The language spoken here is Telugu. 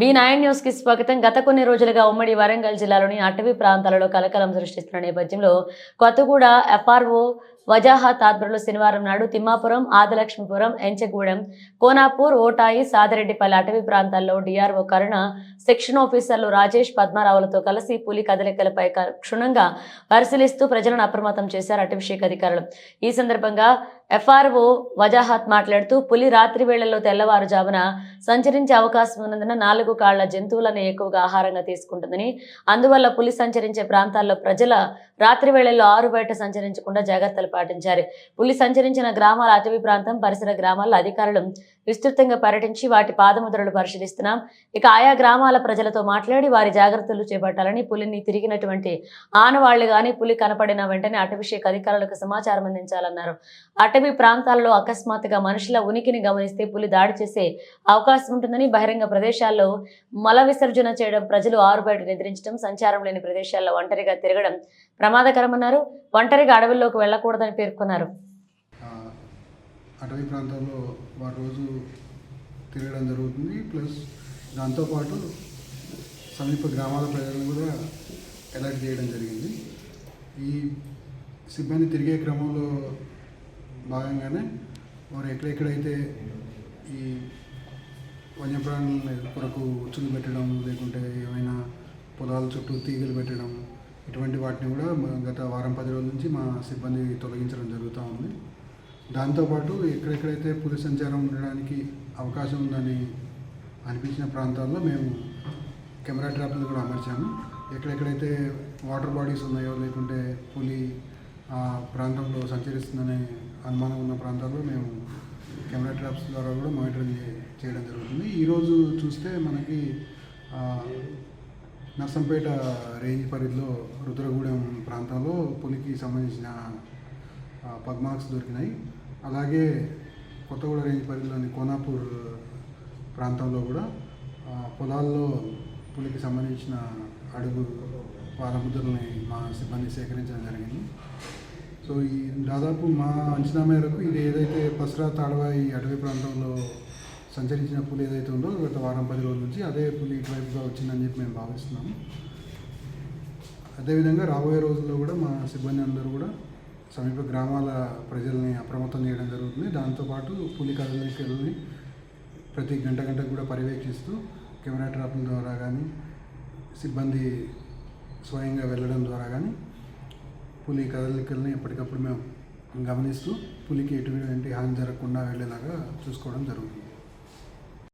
బి నైన్ న్యూస్కి స్వాగతం. గత కొన్ని రోజులుగా ఉమ్మడి వరంగల్ జిల్లాలోని అటవీ ప్రాంతాలలో కలకలం సృష్టిస్తున్న నేపథ్యంలో కొత్తగూడ ఎఫ్ఆర్ఓ వజాహత్ ఆధ్వర్యంలో శనివారం నాడు తిమ్మాపురం ఆదలక్ష్మీపురం ఎంచగూడెం కోనాపూర్ ఓటాయి సాదిరెడ్డిపల్లి అటవీ ప్రాంతాల్లో డిఆర్ఓ కరుణ సెక్షన్ ఆఫీసర్లు రాజేష్ పద్మారావులతో కలిసి పులి కదలికలపై క్షుణ్ణంగా పరిశీలిస్తూ ప్రజలను అప్రమత్తం చేశారు అటవీశాఖ అధికారులు. ఈ సందర్భంగా ఎఫ్ఆర్ఓ వజాహత్ మాట్లాడుతూ పులి రాత్రి వేళల్లో తెల్లవారుజామున సంచరించే అవకాశం ఉన్నందున నాలుగు కాళ్ళ జంతువులను ఎక్కువగా ఆహారంగా తీసుకుంటుందని అందువల్ల పులి సంచరించే ప్రాంతాల్లో ప్రజల రాత్రి వేళల్లో ఆరు బయట సంచరించకుండా జాగ్రత్తలు పాటించారు. పులి సంచరించిన గ్రామాల అటవీ ప్రాంతం పరిసర గ్రామాల్లో అధికారులు విస్తృతంగా పర్యటించి వాటి పాదముద్రలు పరిశీలిస్తున్నాం. ఇక ఆయా గ్రామాల ప్రజలతో మాట్లాడి వారి జాగ్రత్తలు చేపట్టాలని పులిని తిరిగినటువంటి ఆనవాళ్ళు గాని పులి కనపడిన వెంటనే అటవీ శాఖ అధికారులకు సమాచారం అందించాలన్నారు. అటవీ ప్రాంతాల్లో అకస్మాత్తుగా మనుషుల ఉనికిని గమనిస్తే పులి దాడి చేసే అవకాశం ఉంటుందని బహిరంగ ప్రదేశాల్లో మల విసర్జన చేయడం ప్రజలు ఆరుబయట నిద్రించడం సంచారం లేని ప్రదేశాల్లో ఒంటరిగా తిరగడం ప్రమాదకరమన్నారు. ఒంటరిగా అడవుల్లోకి వెళ్ళకూడదని పేర్కొన్నారు. అటవీ ప్రాంతాల్లో వారు రోజు తిరగడం జరుగుతుంది. ప్లస్ దాంతోపాటు సమీప గ్రామాల ప్రజలను కూడా అలర్ట్ చేయడం జరిగింది. ఈ సిబ్బంది తిరిగే క్రమంలో భాగంగానే వారు ఎక్కడెక్కడైతే ఈ వన్యప్రాణుల కొరకు ఉచ్చులు పెట్టడం లేకుంటే ఏమైనా పొలాల చుట్టూ తీగలు పెట్టడం ఇటువంటి వాటిని కూడా గత వారం పది రోజుల నుంచి మా సిబ్బంది తొలగించడం జరుగుతూ ఉంది. దాంతోపాటు ఎక్కడెక్కడైతే పులి సంచారం ఉండడానికి అవకాశం ఉందని అనిపించిన ప్రాంతాల్లో మేము కెమెరా ట్రాప్లు కూడా అమర్చాము. ఎక్కడెక్కడైతే వాటర్ బాడీస్ ఉన్నాయో లేకుంటే పులి ఆ ప్రాంతంలో సంచరిస్తుందనే అనుమానం ఉన్న ప్రాంతాల్లో మేము కెమెరా ట్రాప్స్ ద్వారా కూడా మానిటరింగ్ చేయడం జరుగుతుంది. ఈరోజు చూస్తే మనకి నర్సంపేట రేంజ్ పరిధిలో రుద్రగూడెం ప్రాంతంలో పులికి సంబంధించిన పద్మాక్స్ పగ్మార్క్స్ దొరికినాయి. అలాగే కొత్తగూడ రేంజ్ పరిధిలోని కోనాపూర్ ప్రాంతంలో కూడా పొలాల్లో పులికి సంబంధించిన అడుగు పాదముద్రల్ని మా సిబ్బంది సేకరించడం జరిగింది. సో ఈ దాదాపు మా అంచనా మేరకు ఇది ఏదైతే పసరా తాడవాయి అటవీ ప్రాంతంలో సంచరించిన పులి ఏదైతే ఉందో గత వారం పది రోజుల నుంచి అదే పులి ఇటువైపుగా వచ్చిందని చెప్పి మేము భావిస్తున్నాము. అదేవిధంగా రాబోయే రోజుల్లో కూడా మా సిబ్బంది అందరూ కూడా సమీప గ్రామాల ప్రజల్ని అప్రమత్తం చేయడం జరుగుతుంది. దాంతోపాటు పులి కదలికల్ని ప్రతి గంట గంటకు కూడా పర్యవేక్షిస్తూ కెమెరా ట్రాప్ల ద్వారా కానీ సిబ్బంది స్వయంగా వెళ్ళడం ద్వారా కానీ పులి కదలికల్ని ఎప్పటికప్పుడు మేము గమనిస్తూ పులికి ఎటువంటి హాని జరగకుండా వెళ్ళేలాగా చూసుకోవడం జరుగుతుంది.